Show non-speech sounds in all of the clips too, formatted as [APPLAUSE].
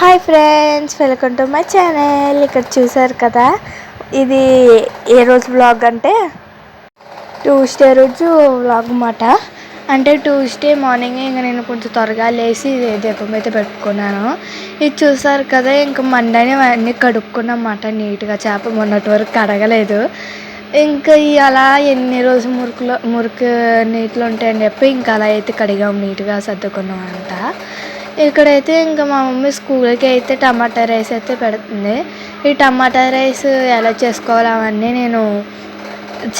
Hi friends welcome to my channel. ఇక్కడ చూసారు కదా ఇది ఏ రోజు వ్లాగ్ అంటే? ట్యూస్డే రోజు వ్లాగ్ అన్నమాట. అంటే ట్యూస్డే మార్నింగ్ ఇంకా నేను కొంచెం త్వరగా లేచి దీపం అయితే పెట్టుకున్నాను. ఇది చూసారు కదా ఇంకా మండని అన్నీ కడుక్కున్నమాట నీట్గా. చేప మొన్నటి వరకు కడగలేదు. ఇంకా అలా ఎన్ని రోజులు మురుకులో మురుకు నీటిలో ఉంటాయని చెప్పి ఇంకా అలా అయితే కడిగాం నీట్గా సర్దుకున్నాం అంతా ఇక్కడైతే ఇంకా మా మమ్మీ స్కూల్కి అయితే టమాటా రైస్ అయితే పెడుతుంది. ఈ టమాటా రైస్ ఎలా చేసుకోవాలో అవన్నీ నేను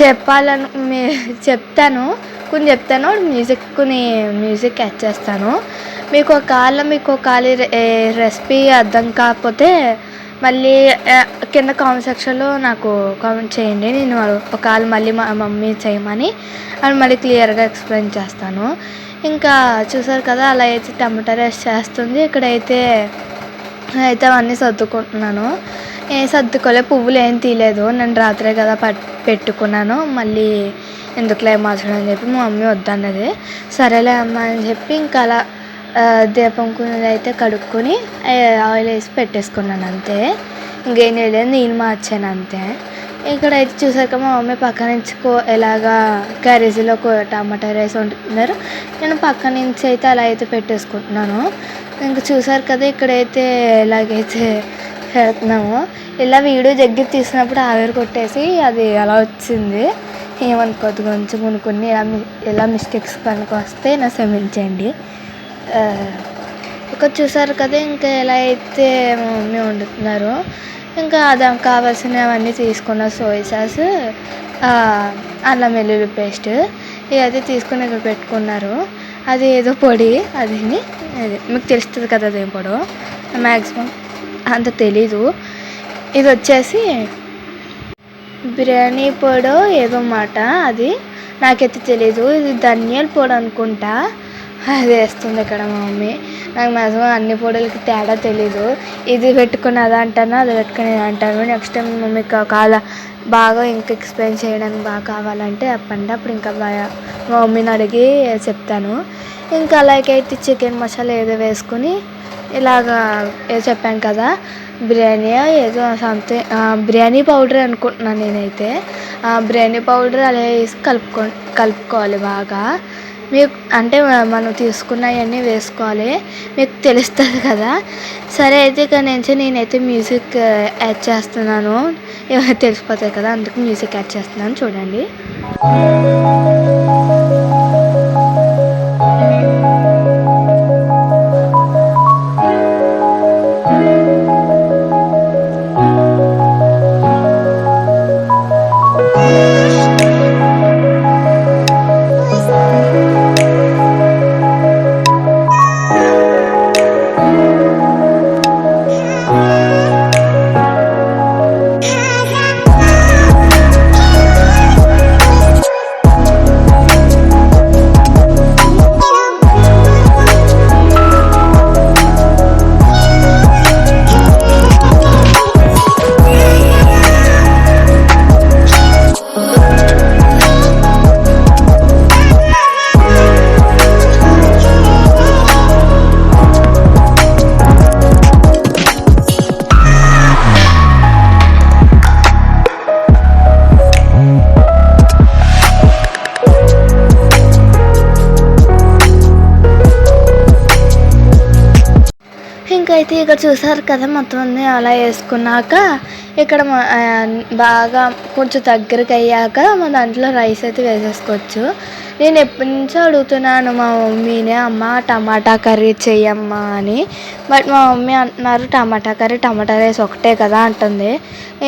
చెప్పాలను మీ చెప్తాను. కొన్ని చెప్తాను మ్యూజిక్ కొన్ని మ్యూజిక్ యాడ్ చేస్తాను. మీకు ఒకవేళ మీకు ఒకవేళ రెసిపీ అర్థం కాకపోతే మళ్ళీ కింద కామెంట్ సెక్షన్లో నాకు కామెంట్ చేయండి. నేను ఒకవేళ మళ్ళీ మా మమ్మీ చేయమని అండ్ మళ్ళీ క్లియర్గా ఎక్స్ప్లెయిన్ చేస్తాను. ఇంకా చూసారు కదా అలా అయితే టమాటా రైస్ చేస్తుంది. ఇక్కడైతే అయితే అవన్నీ సర్దుకుంటున్నాను. ఏ సర్దుకోలే పువ్వులు ఏం తీయలేదు. నేను రాత్రే కదా పెట్టుకున్నాను. మళ్ళీ ఎందుకులే మార్చడం అని చెప్పి మా మమ్మీ వద్దన్నది. సరేలే అమ్మ అని చెప్పి ఇంకా అలా దీపం కుంది అయితే కడుక్కొని ఆయిల్ వేసి పెట్టేసుకున్నాను అంతే. ఇంకేం లేదు నేను మార్చాను అంతే. ఇక్కడైతే చూసాక మా మమ్మీ పక్క నుంచి కో ఎలాగా కర్రీస్లో టమాటా రైస్ వండుతున్నారు. నేను పక్క నుంచి అయితే అలా అయితే పెట్టేసుకుంటున్నాను. ఇంకా చూసారు కదా ఇక్కడైతే ఎలాగైతే పెడుతున్నాము ఇలా వీడియో దగ్గర తీసినప్పుడు ఆవిరి కొట్టేసి అది అలా వచ్చింది. ఏమనుకోద్దు కొంచెం కొన్ని ఇలా ఇలా మిస్టేక్స్ కనుక వస్తే నా క్షమించండి. ఆ, ఇక్కడ చూసారు కదా ఇంకా ఎలా అయితే మా మమ్మీ వండుతున్నారు. ఇంకా దానికి కావాల్సినవన్నీ తీసుకున్న సోయా సాస్ అల్లం వెల్లుల్లి పేస్ట్ ఇవైతే తీసుకుని ఇక్కడ పెట్టుకున్నారు. అది ఏదో పొడి అదిని అది మీకు తెలుస్తుంది కదా అదేం పొడో? మ్యాక్సిమం అంత తెలీదు. ఇది వచ్చేసి బిర్యానీ పొడో ఏదో మాట అది. నాకైతే తెలీదు. ఇది ధనియాల పొడి అనుకుంటా. అది వేస్తుంది ఇక్కడ మా మమ్మీ. నాకు మ్యాక్సిమం అన్ని పొడులకి తేడా తెలీదు. ఇది పెట్టుకుని అది అంటాను అది పెట్టుకుని ఇది అంటాను నెక్స్ట్ టైం మమ్మీకి ఒకవేళ బాగా ఇంకా ఎక్స్ప్లెయిన్ చేయడానికి బాగా కావాలంటే చెప్పండి. అప్పుడు ఇంకా బాగా మా మమ్మీని అడిగి చెప్తాను. ఇంకా అలాగైతే చికెన్ మసాలా ఏదో వేసుకుని ఇలాగా ఏదో చెప్పాను కదా బిర్యానీ ఏదో సంథింగ్ బిర్యానీ పౌడర్ అనుకుంటున్నాను నేనైతే. బిర్యానీ పౌడర్ అలా వేసి కలుపుకో కలుపుకోవాలి బాగా. మీకు అంటే మనం తీసుకున్నవన్నీ వేసుకోవాలి. మీకు తెలుస్తుంది కదా. సరే అయితే ఇక్కడ నుంచి నేనైతే మ్యూజిక్ యాడ్ చేస్తున్నాను. ఏమైనా తెలిసిపోతాయి కదా అందుకు మ్యూజిక్ యాడ్ చేస్తున్నాను. చూడండి. చూసారు కదా మొత్తం అన్ని అలా వేసుకున్నాక ఇక్కడ బాగా కొంచెం దగ్గరికి అయ్యాక మా దాంట్లో రైస్ అయితే వేసేసుకోవచ్చు. నేను ఎప్పటి నుంచో అడుగుతున్నాను మా మమ్మీనే అమ్మ టమాటా కర్రీ చెయ్యమ్మా అని. బట్ మా మమ్మీ అంటున్నారు టమాటా కర్రీ టమాటా రైస్ ఒకటే కదా అంటుంది.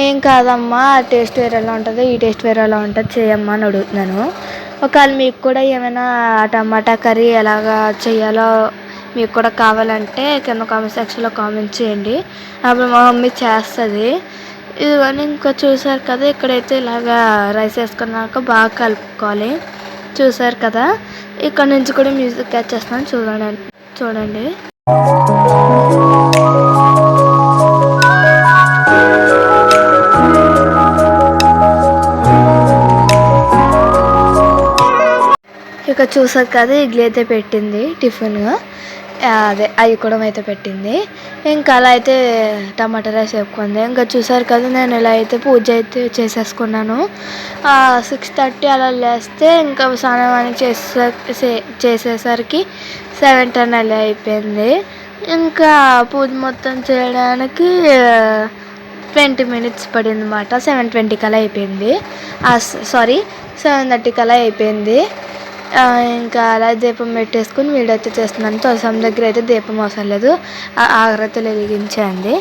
ఏం కాదమ్మా ఆ టేస్ట్ వేరేలా ఉంటుంది ఈ టేస్ట్ వేరేలా ఉంటుంది చెయ్యమ్మా అని అడుగుతున్నాను. ఒకవేళ మీకు కూడా ఏమైనా టమాటా కర్రీ ఎలాగా చేయాలో మీకు కూడా కావాలంటే కింద కామెంట్ సెక్షన్లో కామెంట్ చేయండి. అప్పుడు మా మమ్మీ చేస్తుంది. ఇదిగోని ఇంకా చూసారు కదా ఇక్కడైతే ఇలాగా రైస్ వేసుకున్నాక బాగా కలుపుకోవాలి. చూసారు కదా ఇక్కడ నుంచి కూడా మ్యూజిక్ క్యాచ్ చేస్తాను చూడండి చూడండి. ఇక చూసారు కదా ఇడ్లీ అయితే పెట్టింది టిఫిన్ అదే అవి కూడా అయితే పెట్టింది. ఇంకా అలా అయితే టమాటా రైస్ వేపుకుంది. ఇంకా చూసారు కదా నేను ఇలా అయితే పూజ అయితే చేసేసుకున్నాను. సిక్స్ థర్టీ అలా లేస్తే ఇంకా స్నానం అని చేసే చేసేసరికి సెవెన్ టెన్ అలా అయిపోయింది. ఇంకా పూజ మొత్తం చేయడానికి ట్వంటీ మినిట్స్ పడింది అనమాట సెవెన్ ట్వంటీకి అలా అయిపోయింది. సారీ సెవెన్ థర్టీకి కలా అయిపోయింది. ఇంకా అలా దీపం పెట్టేసుకుని వీడియో అయితే చేస్తున్నాను. తులసం దగ్గర అయితే దీపం అవసరం లేదు. ఆ ఆగ్రత్తలు వెలిగించండి.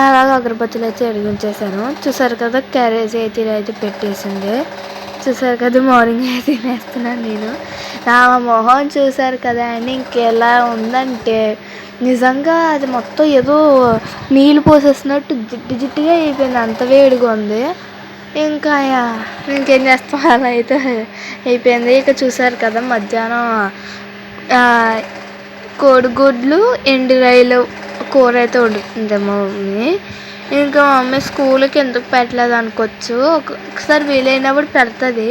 అలాగ అగరబత్తులు అయితే వెలిగించేశాను. చూసారు కదా క్యారేజ్ అయితే ఇలా అయితే పెట్టేసింది. చూసారు కదా మార్నింగ్ అయితే తినేస్తున్నాను నేను. నా మొహం చూసారు కదా అని ఇంకెలా ఉందంటే నిజంగా అది మొత్తం ఏదో నీళ్ళు పోసేసినట్టు జిడ్డు జిడ్డుగా అయిపోయింది. అంత వేడిగా ఉంది. ఇంకా యా- ఇంకేం చేస్తాం? [LAUGHS] అలా అయితే అయిపోయింది. ఇక చూసారు కదా మధ్యాహ్నం కోడిగుడ్లు ఎండు రైలు కూర అయితే వండుతుంది మమ్మీ. ఇంకా మమ్మీ స్కూల్కి ఎందుకు పెట్టలేదు అనుకోవచ్చు. ఒక్కొక్కసారి వీలైనప్పుడు పెడుతుంది.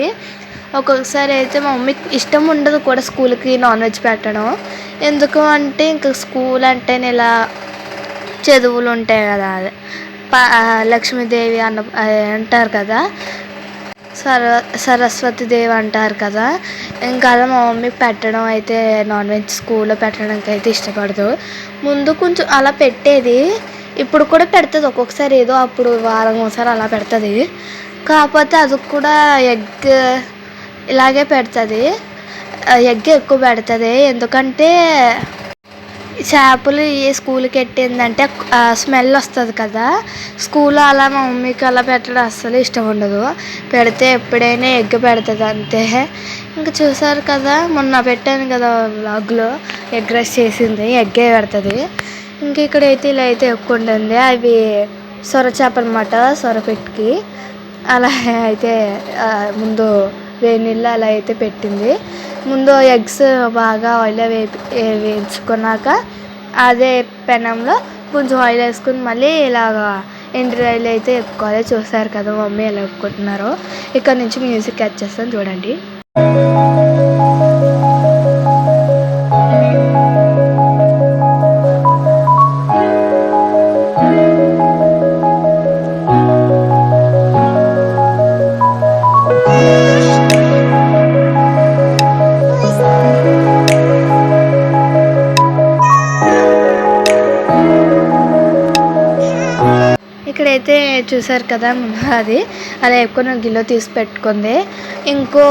ఒక్కొక్కసారి అయితే మా మమ్మీకి ఇష్టం ఉండదు కూడా స్కూల్కి నాన్ వెజ్ పెట్టడం. ఎందుకు అంటే ఇంకా స్కూల్ అంటే ఇలా చదువులు ఉంటాయి కదా. లక్ష్మీదేవి అన్న అంటారు కదా? సర సరస్వతి దేవి అంటారు కదా? ఇంకా అలా మా మమ్మీ పెట్టడం అయితే నాన్ వెజ్ స్కూల్లో పెట్టడానికి అయితే ఇష్టపడదు. ముందు కొంచెం అలా పెట్టేది. ఇప్పుడు కూడా పెడుతుంది. ఒక్కొక్కసారి ఏదో అప్పుడు వారం ఒకసారి అలా పెడుతుంది. కాకపోతే అది కూడా ఎగ్ ఇలాగే పెడుతుంది. ఎగ్ ఎక్కువ పెడుతుంది. ఎందుకంటే చేపలు ఏ స్కూల్కి పెట్టిందంటే స్మెల్ వస్తుంది కదా. స్కూల్లో అలా మా మమ్మీకి అలా పెట్టడం అస్సలు ఇష్టం ఉండదు. పెడితే ఎప్పుడైనా ఎగ్ పెడుతుంది అంతే. ఇంకా చూసారు కదా మొన్న పెట్టాను కదా బ్లాగ్లో ఎగ్ రైస్ చేసింది ఎగ్గే పెడుతుంది. ఇంక ఇక్కడైతే ఇలా అయితే ఎక్కువ ఉంటుంది అవి సొర చేప అనమాట సొరపెట్టుకి అలా అయితే ముందు వేడి నీళ్ళు అలా అయితే పెట్టింది. ముందు ఎగ్స్ బాగా ఆయిల్లో వేపి వేయించుకున్నాక అదే పెనంలో కొంచెం ఆయిల్ వేసుకుని మళ్ళీ ఇలాగా ఎండ్రీ ఆయిల్ అయితే ఎక్కువాలి చూసారు కదా మమ్మీ ఎలా ఎక్కుతున్నారో ఇక్కడ నుంచి మ్యూజిక్ యాడ్ చేస్తాను చూడండి. అయితే చూసారు కదా అది. అలా ఎక్కువ గిన్నె తీసి పెట్టుకుంది. ఇంకో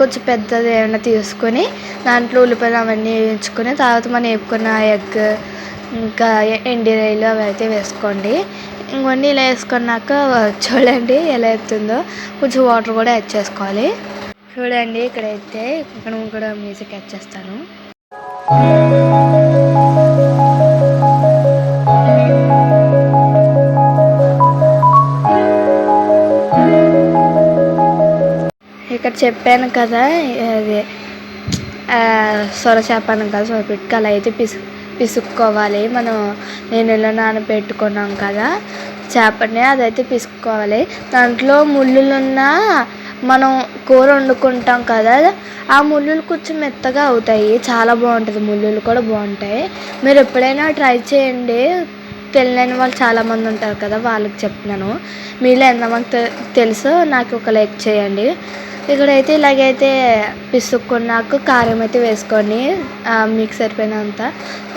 కొంచెం పెద్దది ఏమైనా తీసుకొని దాంట్లో ఉల్లిపాయలు అవన్నీ వేయించుకొని తర్వాత మనం వేపుకున్న ఎగ్ ఇంకా ఎండి రైలు అవి అయితే వేసుకోండి. ఇంకొన్ని ఇలా వేసుకున్నాక చూడండి ఎలా అవుతుందో కొంచెం వాటర్ కూడా యాడ్ చేసుకోవాలి. చూడండి ఇక్కడైతే ఇక్కడ కూడా మ్యూజిక్ యాడ్ చేస్తాను. చెప్పాను కదా అది ఆ, కదా సొర అలా అయితే పిసు పిసుక్కోవాలి. మనం నేను నానబెట్టుకున్నాం కదా చేపని అదైతే పిసుక్కోవాలి. దాంట్లో ముళ్ళులు మనం కూర వండుకుంటాం కదా ఆ ముళ్ళులు కొంచెం మెత్తగా అవుతాయి. చాలా బాగుంటుంది. ముళ్ళులు కూడా బాగుంటాయి. మీరు ఎప్పుడైనా ట్రై చేయండి. తెలియని వాళ్ళు చాలామంది ఉంటారు కదా వాళ్ళకి చెప్తున్నాను. మీలో ఎంతమంది తె- తెలుసో నాకు ఒక లైక్ చేయండి. ఇక్కడైతే ఇలాగైతే పిసుక్కున్నాక కారం అయితే వేసుకోండి మీకు సరిపోయినంత.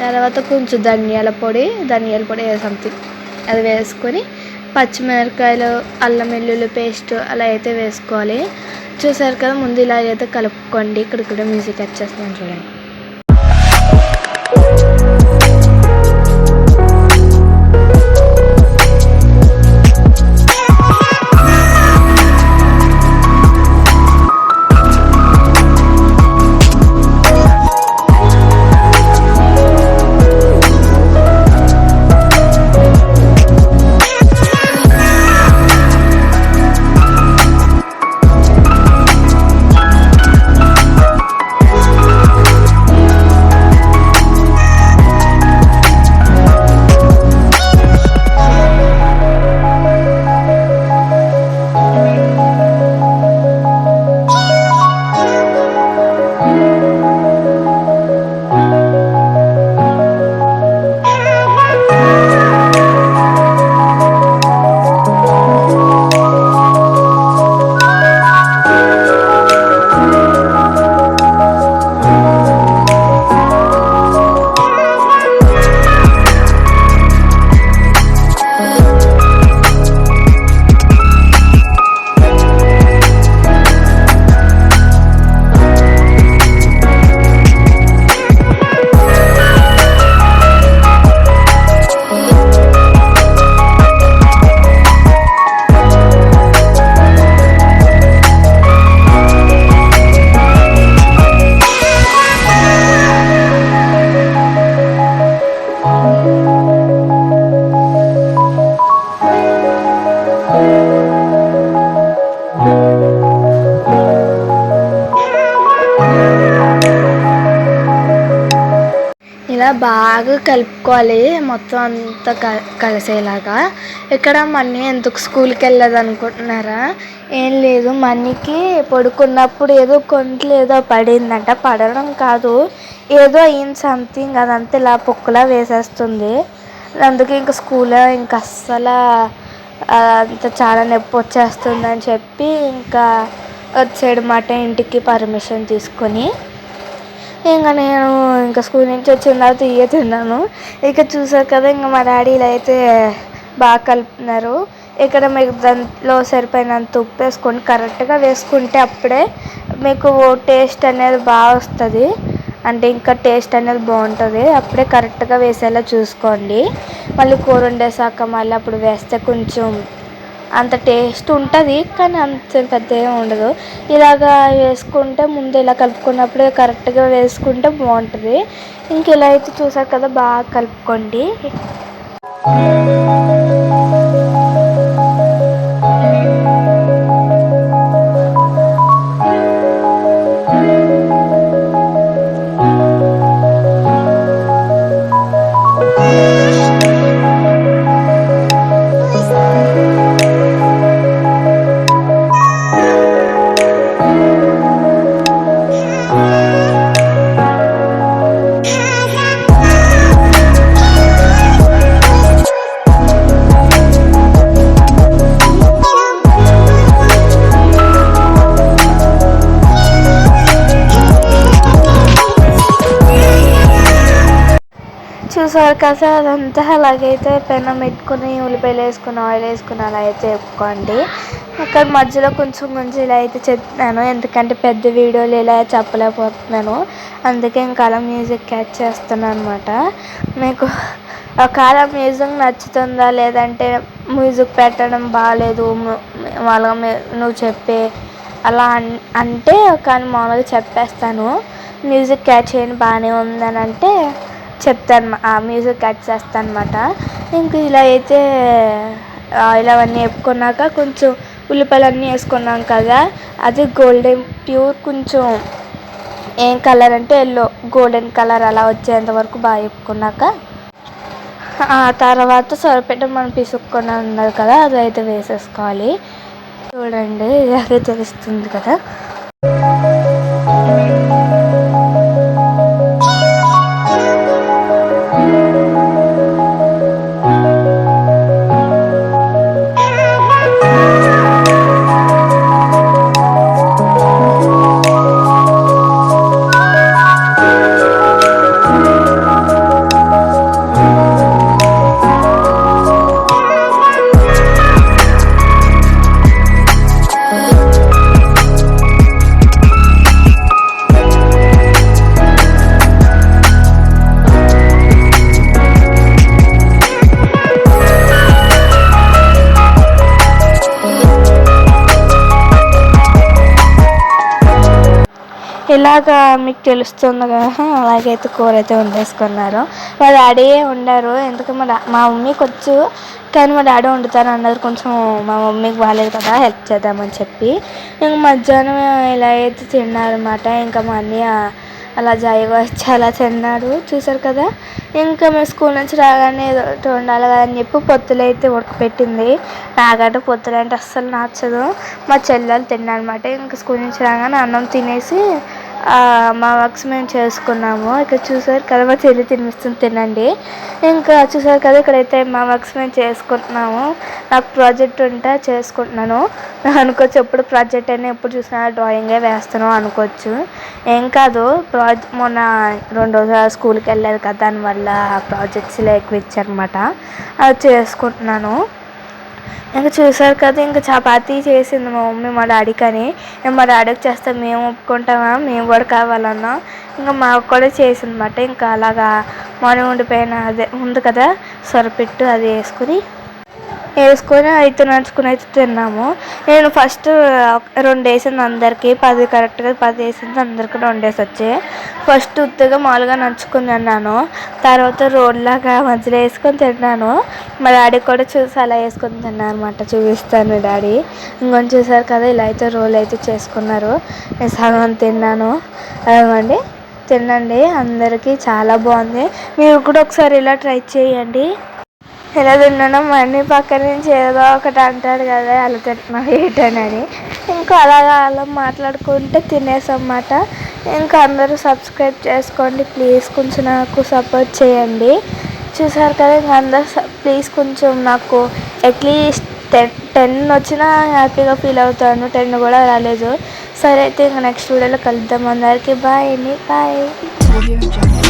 తర్వాత కొంచెం ధనియాల పొడి ధనియాల పొడి సంథింగ్ అది వేసుకొని పచ్చిమిరపకాయలు అల్లం వెల్లుల్లి పేస్ట్ అలా అయితే వేసుకోవాలి. చూసారు కదా ముందు ఇలాగైతే కలుపుకోండి. ఇక్కడ కూడా మ్యూజిక్ వచ్చేస్తున్నాను చూడండి. కదా బాగా కలుపుకోవాలి. మొత్తం అంతా క కలిసేలాగా. ఇక్కడ మనీ ఎందుకు స్కూల్కి వెళ్ళదు అనుకుంటున్నారా ఏం లేదు. మనీకి పడుకున్నప్పుడు ఏదో కొంట్లో ఏదో పడిందంట. పడడం కాదు. ఏదో అయింది సంథింగ్ అదంతా ఇలా పొక్కులా వేసేస్తుంది. అందుకే ఇంకా స్కూల్ ఇంకా అస్సలు అంత చాలా నొప్పి వచ్చేస్తుందని చెప్పి ఇంకా వచ్చాడు మాట ఇంటికి పర్మిషన్ తీసుకొని. ఇంకా నేను ఇంకా స్కూల్ నుంచి వచ్చిన తర్వాత ఇవే తిన్నాను. ఇక చూసారు కదా ఇంకా మా డాడీ ఇలా అయితే బాగా కలుపుతున్నారు ఇక్కడ మీకు దాంట్లో సరిపోయినంత ఉప్పు వేసుకొని కరెక్ట్గా వేసుకుంటే అప్పుడే మీకు టేస్ట్ అనేది బాగా వస్తుంది. అంటే ఇంకా టేస్ట్ అనేది బాగుంటుంది. అప్పుడే కరెక్ట్గా వేసేలా చూసుకోండి. మళ్ళీ కూర వండేసాక మళ్ళీ అప్పుడు వేస్తే కొంచెం అంత టేస్ట్ ఉంటుంది కానీ అంత పెద్ద ఏం ఉండదు. ఇలాగా వేసుకుంటే ముందు ఇలా కలుపుకున్నప్పుడే కరెక్ట్గా వేసుకుంటే బాగుంటుంది. ఇంక ఇలా అయితే చూసారు కదా బాగా కలుపుకోండి. చూసారు కదా అదంతా అలాగైతే పెనం పెట్టుకుని ఉల్లిపాయలు వేసుకుని ఆయిల్ వేసుకుని అలా అయితే చెప్పుకోండి. అక్కడ మధ్యలో కొంచెం కొంచెం ఇలా అయితే చెప్తున్నాను. ఎందుకంటే పెద్ద వీడియోలు ఇలా చెప్పలేకపోతున్నాను. అందుకే ఇంకా అలా మ్యూజిక్ క్యాచ్ చేస్తున్నాను అనమాట మీకు ఒకవేళ మ్యూజిక్ నచ్చుతుందా లేదంటే మ్యూజిక్ పెట్టడం బాగాలేదు వాళ్ళ నువ్వు చెప్పే అలా అంటే కానీ మామూలుగా చెప్పేస్తాను. మ్యూజిక్ క్యాచ్ చేయని బాగానే ఉందని అంటే చెప్తాను ఆ మ్యూజిక్ కట్ చేస్తాను అనమాట ఇంక ఇలా అయితే ఇలా అవన్నీ వేపుకున్నాక కొంచెం ఉల్లిపాయలు అన్నీ వేసుకున్నాం కదా అది గోల్డెన్ ప్యూర్ కొంచెం ఏం కలర్ అంటే ఎల్లో గోల్డెన్ కలర్ అలా వచ్చేంత వరకు బాగా వేపుకున్నాక ఆ తర్వాత సరిపెట్ట మనం పిసుక్కుని ఉన్నది కదా అది అయితే వేసేసుకోవాలి. చూడండి ఇలాగే తెలుస్తుంది కదా. ఇలాగా మీకు తెలుస్తుంది కదా అలాగైతే కూర అయితే వండేసుకున్నారు. మా డాడీ వండారు? ఎందుకంటే మా మా మమ్మీకి వచ్చు కానీ మా డాడీ వండుతారు అన్నారు. కొంచెం మా మమ్మీకి బాగాలేదు కదా హెల్ప్ చేద్దామని చెప్పి. ఇంక మధ్యాహ్నం ఇలా అయితే తిన్నారనమాట ఇంకా మా అన్నయ్య అలా జాయిగా వచ్చి అలా తిన్నాడు. చూసారు కదా? ఇంకా మేము స్కూల్ నుంచి రాగానే ఏదో కదా అని చెప్పి పొత్తులు అయితే ఉడకపెట్టింది నాకంటే పొత్తులు అంటే అస్సలు నచ్చదు. మా చెల్లెలు తిన్నారనమాట ఇంకా స్కూల్ నుంచి రాగానే అన్నం తినేసి మా వర్క్స్ మేము చేసుకున్నాము. ఇక్కడ చూసారు కదా మా చెల్లి తినిపిస్తుంది తినండి. ఇంకా చూసారు కదా ఇక్కడైతే మా వర్క్స్ మేము చేసుకుంటున్నాము. నాకు ప్రాజెక్ట్ ఉంటే చేసుకుంటున్నాను. [LAUGHS] అనుకోవచ్చు ఎప్పుడు ప్రాజెక్ట్ అయినా ఎప్పుడు చూసినా డ్రాయింగే వేస్తాను అనుకోవచ్చు. ఏం కాదు ప్రాజెక్ట్ మొన్న రెండు రోజులు స్కూల్కి వెళ్ళలేదు కదా దానివల్ల ప్రాజెక్ట్స్ ఎక్కువ ఇచ్చారనమాట అది చేసుకుంటున్నాను. ఇంకా చూసారు కదా ఇంకా చపాతీ చేసింది మా మమ్మీ మా డాడీకి అని మా డాడీకి చేస్తే మేము ఒప్పుకుంటామా? మేము కూడా కావాలన్నా. ఇంకా మాకు కూడా చేసిందన్నమాట. ఇంకా అలాగా మార్నింగ్ ఉండిపోయిన అదే ఉంది కదా సొరపెట్టు అది వేసుకుని వేసుకొని అయితే నడుచుకుని అయితే తిన్నాము. నేను ఫస్ట్ రెండు వేసింది అందరికీ పది కరెక్ట్గా పది వేసింది అందరికీ రెండు వేసి వచ్చాయి ఫస్ట్ ఉత్తగా మామూలుగా నడుచుకుని తిన్నాను. తర్వాత రోడ్లాగా మధ్యలో వేసుకొని తిన్నాను. మా డాడీ కూడా చూసి అలా వేసుకొని తిన్నాను అనమాట చూపిస్తాను డాడీ. ఇంకొని చూసారు కదా ఇలా అయితే రోల్ అయితే చేసుకున్నారు. నేను సగం తిన్నాను. అదండి తినండి. అందరికీ చాలా బాగుంది. మీరు కూడా ఒకసారి ఇలా ట్రై చేయండి. ఇలా తినడం మళ్ళీ పక్క నుంచి ఏదో ఒకటి అంటాడు కదా అలా తింటున్నావు ఏంటనని. ఇంకా అలాగా అలా మాట్లాడుకుంటే తినేసమాట ఇంకా అందరూ సబ్స్క్రైబ్ చేసుకోండి ప్లీజ్. కొంచెం నాకు సపోర్ట్ చేయండి. చూసారు కదా ఇంకా అందరు ప్లీజ్ కొంచెం నాకు అట్లీస్ట్ టెన్ టెన్ వచ్చినా హ్యాపీగా ఫీల్ అవుతాను. టెన్ కూడా రాలేదు. సరే అయితే ఇంకా నెక్స్ట్ వీడియోలో కలుద్దాం అందరికీ. బాయ్ అండి. బాయ్.